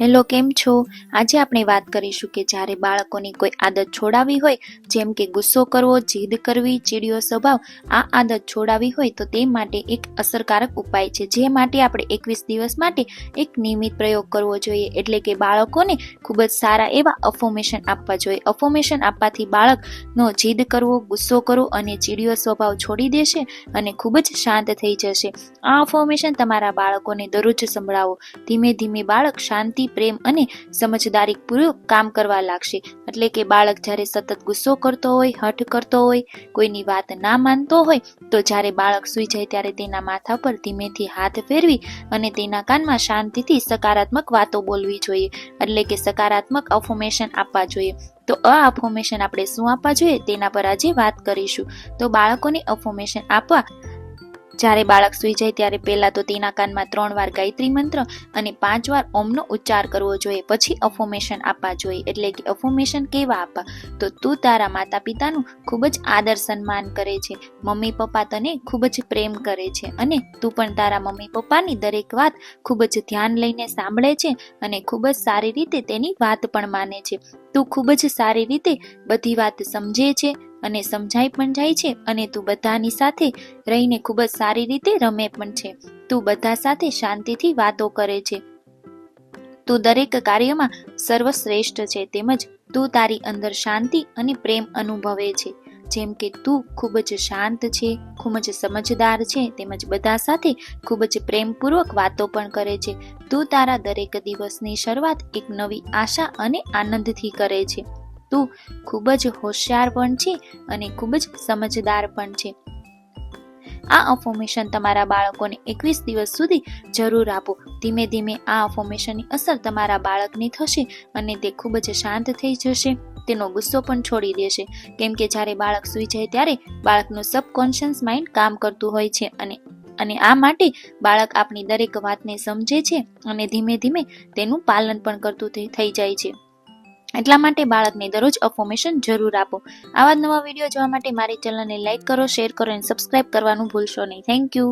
Hello, કેમ છો? આજે આપણે વાત કરીશું કે જ્યારે બાળકોની કોઈ આદત છોડાવી હોય, જેમ કે ગુસ્સો કરવો, જીદ કરવી, ચીડિયો સ્વભાવ, આ આદત છોડાવી હોય, તો તે માટે એક અસરકારક ઉપાય છે. જે માટે આપણે એકવીસ દિવસ માટે એક નિયમિત પ્રયોગ કરવો જોઈએ. એટલે કે બાળકોને ખૂબ જ સારા એવા અફોર્મેશન આપવા જોઈએ. અફોર્મેશન આપવાથી બાળકનો જીદ કરવો, ગુસ્સો કરવો અને ચીડિયો સ્વભાવ છોડી દેશે અને ખૂબ જ શાંત થઈ જશે. આ અફોર્મેશન તમારા બાળકોને દરરોજ સંભળાવો. ધીમે ધીમે બાળક શાંતિ પ્રેમ અને સમજદારીપૂર્વક કામ કરવા લાગશે. એટલે કે બાળક જ્યારે સતત ગુસ્સો કરતો હોય, હઠ કરતો હોય, કોઈની વાત ના માનતો હોય, તો જ્યારે બાળક સૂઈ જાય ત્યારે તેના માથા પર ધીમેથી હાથ ફેરવી અને તેના કાનમાં શાંતિથી સકારાત્મક વાતો બોલવી જોઈએ. એટલે કે સકારાત્મક અફોર્મેશન આપવા જોઈએ. તો આ અફોર્મેશન આપણે શું આપવા જોઈએ તેના પર આજે વાત કરીશું. તો બાળકોને અફોર્મેશન આપવા જ્યારે બાળક સૂઈ જાય ત્યારે પહેલાં તો તેના કાનમાં ત્રણ વાર ગાયત્રી મંત્ર અને પાંચ વાર ઓમનો ઉચ્ચાર કરવો જોઈએ. પછી અફોર્મેશન આપવા જોઈએ. એટલે કે અફોર્મેશન કેવા આપવા? તો તું તારા માતા પિતાનું ખૂબ જ આદર સન્માન કરે છે. મમ્મી પપ્પા તને ખૂબ જ પ્રેમ કરે છે અને તું પણ તારા મમ્મી પપ્પાની દરેક વાત ખૂબ જ ધ્યાન લઈને સાંભળે છે અને ખૂબ જ સારી રીતે તેની વાત પણ માને છે. તું ખૂબ જ સારી રીતે બધી વાત સમજે છે અને સમજાઈ પણ જાય છે અને તું બધાની સાથે રહીને ખૂબ જ સારી રીતે રમે પણ છે. તું બધા સાથે શાંતિથી વાતો કરે છે. તું દરેક કાર્યમાં સર્વશ્રેષ્ઠ છે તેમજ તું તારી અંદર શાંતિ અને પ્રેમ અનુભવે છે. જેમ કે તું ખૂબ જ શાંત છે, ખૂબ જ સમજદાર છે તેમજ બધા સાથે ખૂબ જ પ્રેમપૂર્વક વાતો પણ કરે છે. તું તારા દરેક દિવસની શરૂઆત એક નવી આશા અને આનંદથી કરે છે. તું ખૂબ જ હોશિયાર પણ છે અને ખૂબ જ સમજદાર પણ છે. આ અફોર્મેશન તમારા બાળકોને એકવીસ દિવસ સુધી જરૂર આપો. ધીમે ધીમે આ અફોર્મેશનની અસર તમારા બાળકને થશે અને તે ખૂબ જ શાંત થઈ જશે. તેનો ગુસ્સો પણ છોડી દેશે. કેમ કે જ્યારે બાળક સૂઈ જાય ત્યારે બાળકનું સબકોન્શિયસ માઇન્ડ કામ કરતું હોય છે અને અને આ માટે બાળક આપણી દરેક વાતને સમજે છે અને ધીમે ધીમે તેનું પાલન પણ કરતું થઈ થઈ જાય છે. એટલા માટે બાળકને દરરોજ અફોર્મેશન જરૂર આપો. આવા જ નવા વીડિયો જોવા માટે મારી ચેનલને લાઇક કરો શેર કરો અને સબસ્ક્રાઇબ કરવાનું ભૂલશો નહીં. Thank you